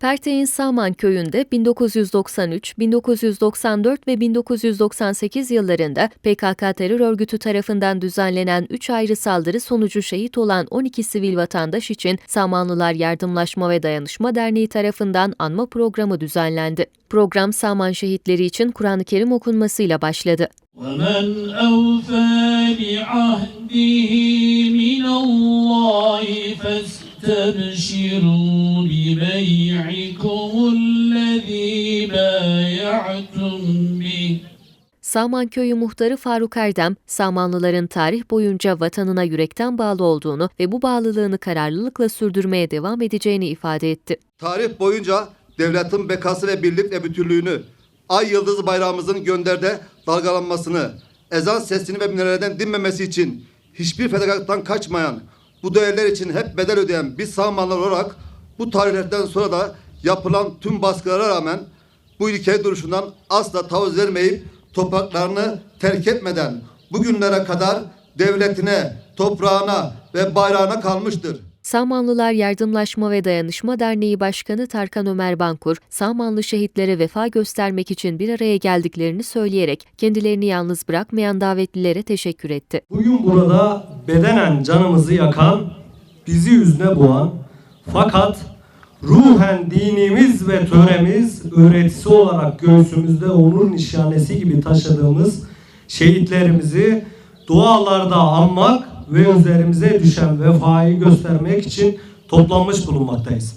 Perteğin Saman köyünde 1993, 1994 ve 1998 yıllarında PKK terör örgütü tarafından düzenlenen 3 ayrı saldırı sonucu şehit olan 12 sivil vatandaş için Samanlılar Yardımlaşma ve Dayanışma Derneği tarafından anma programı düzenlendi. Program Saman şehitleri için Kur'an-ı Kerim okunmasıyla başladı. ومن أوفى بعهده من الله فاستبشروا ببيعكم الذي بايعتم به Saman Köyü muhtarı Faruk Erdem, Samanlıların tarih boyunca vatanına yürekten bağlı olduğunu ve bu bağlılığını kararlılıkla sürdürmeye devam edeceğini ifade etti. Tarih boyunca devletin bekası ve birlik ve bütünlüğünü, ay yıldız bayrağımızın gönderde dalgalanmasını, ezan sesini ve minarelerden dinmemesi için hiçbir fedakarlıktan kaçmayan, bu değerler için hep bedel ödeyen biz Sağmanlar olarak bu tarihlerden sonra da yapılan tüm baskılara rağmen bu ilke duruşundan asla taviz vermeyip topraklarını terk etmeden bugünlere kadar devletine, toprağına ve bayrağına kalmıştır. Samanlılar Yardımlaşma ve Dayanışma Derneği Başkanı Tarkan Ömer Bankur, Samanlı şehitlere vefa göstermek için bir araya geldiklerini söyleyerek kendilerini yalnız bırakmayan davetlilere teşekkür etti. Bugün burada bedenen canımızı yakan, bizi yüzüne boğan fakat ruhen dinimiz ve töremiz öğretisi olarak göğsümüzde onur nişanesi gibi taşıdığımız şehitlerimizi dualarda anmak ve üzerimize düşen vefayı göstermek için toplanmış bulunmaktayız.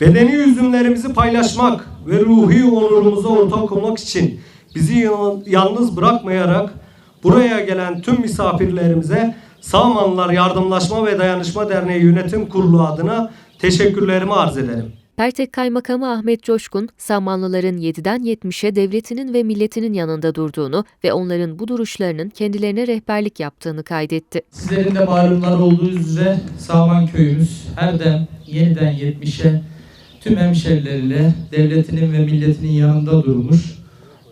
Bedeni üzümlerimizi paylaşmak ve ruhi onurumuza ortak olmak için bizi yalnız bırakmayarak buraya gelen tüm misafirlerimize Sağmanlılar Yardımlaşma ve Dayanışma Derneği Yönetim Kurulu adına teşekkürlerimi arz ederim. Pertek Kaymakamı Ahmet Coşkun, Samanlıların 7'den 70'e devletinin ve milletinin yanında durduğunu ve onların bu duruşlarının kendilerine rehberlik yaptığını kaydetti. Sizlerin de malumlar olduğu üzere Saman köyümüz her dem yeniden 70'e tüm hemşerileriyle devletinin ve milletinin yanında durmuş.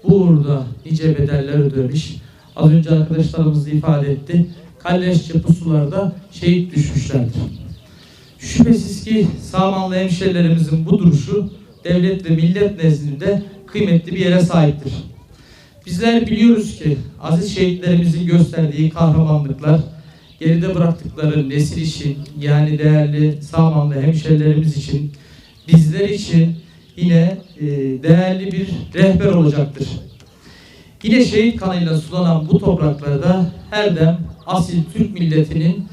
Bu uğurda nice bedeller ödemiş. Az önce arkadaşlarımız da ifade etti. Kalleşçe pusularda şehit düşmüşlerdir. Şüphesiz ki Samanlı hemşerilerimizin bu duruşu devlet ve millet nezdinde kıymetli bir yere sahiptir. Bizler biliyoruz ki aziz şehitlerimizin gösterdiği kahramanlıklar geride bıraktıkları nesil için yani değerli Samanlı hemşerilerimiz için bizler için yine e, değerli bir rehber olacaktır. Yine şehit kanıyla sulanan bu topraklarda her dem asil Türk milletinin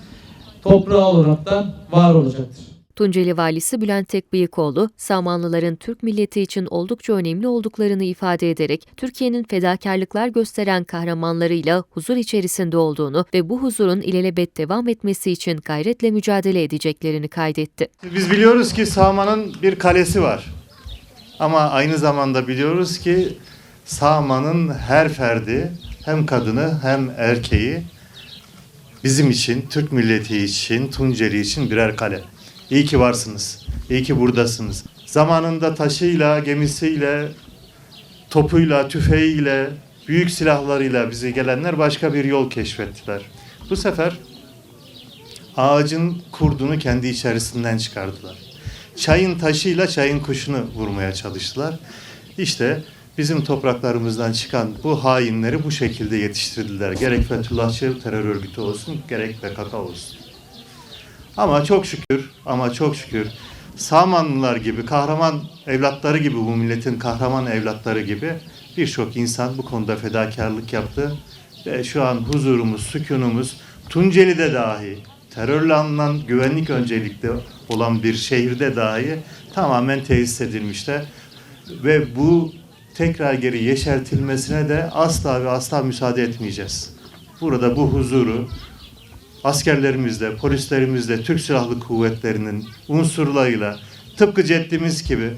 toprağı olaraktan var olacaktır. Tunceli Valisi Bülent Tekbıyıkoğlu, Samanlıların Türk milleti için oldukça önemli olduklarını ifade ederek Türkiye'nin fedakarlıklar gösteren kahramanlarıyla huzur içerisinde olduğunu ve bu huzurun ilelebet devam etmesi için gayretle mücadele edeceklerini kaydetti. Biz biliyoruz ki Sağman'ın bir kalesi var. Ama aynı zamanda biliyoruz ki Sağman'ın her ferdi hem kadını hem erkeği bizim için, Türk milleti için, Tunceli için birer kale. İyi ki varsınız. İyi ki buradasınız. Zamanında taşıyla, gemisiyle, topuyla, tüfeğiyle, büyük silahlarıyla bize gelenler başka bir yol keşfettiler. Bu sefer ağacın kurdunu kendi içerisinden çıkardılar. Çayın taşıyla çayın kuşunu vurmaya çalıştılar. İşte bizim topraklarımızdan çıkan bu hainleri bu şekilde yetiştirdiler. Gerek Fethullahçı terör örgütü olsun, gerek PKK olsun. Ama çok şükür, ama çok şükür Samanlılar gibi, kahraman evlatları gibi, bu milletin kahraman evlatları gibi birçok insan bu konuda fedakarlık yaptı. Ve şu an huzurumuz, sükunumuz Tunceli'de dahi, terörle alınan güvenlik öncelikli olan bir şehirde dahi tamamen tesis edilmişler. Ve bu tekrar geri yeşertilmesine de asla ve asla müsaade etmeyeceğiz. Burada bu huzuru askerlerimizle, polislerimizle, Türk Silahlı Kuvvetleri'nin unsurlarıyla tıpkı ceddimiz gibi,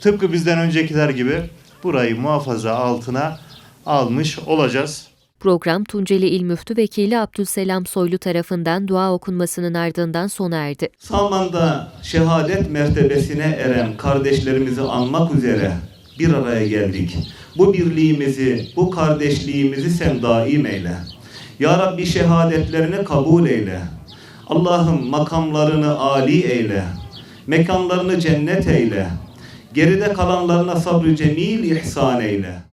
tıpkı bizden öncekiler gibi burayı muhafaza altına almış olacağız. Program Tunceli İl Müftü Vekili Abdülselam Soylu tarafından dua okunmasının ardından sona erdi. Salman'da şehadet mertebesine eren kardeşlerimizi anmak üzere bir araya geldik. Bu birliğimizi, bu kardeşliğimizi sen daim eyle. Ya Rabbi şehadetlerini kabul eyle. Allah'ım makamlarını âli eyle. Mekanlarını cennet eyle. Geride kalanlarına sabrı cemil ihsan eyle.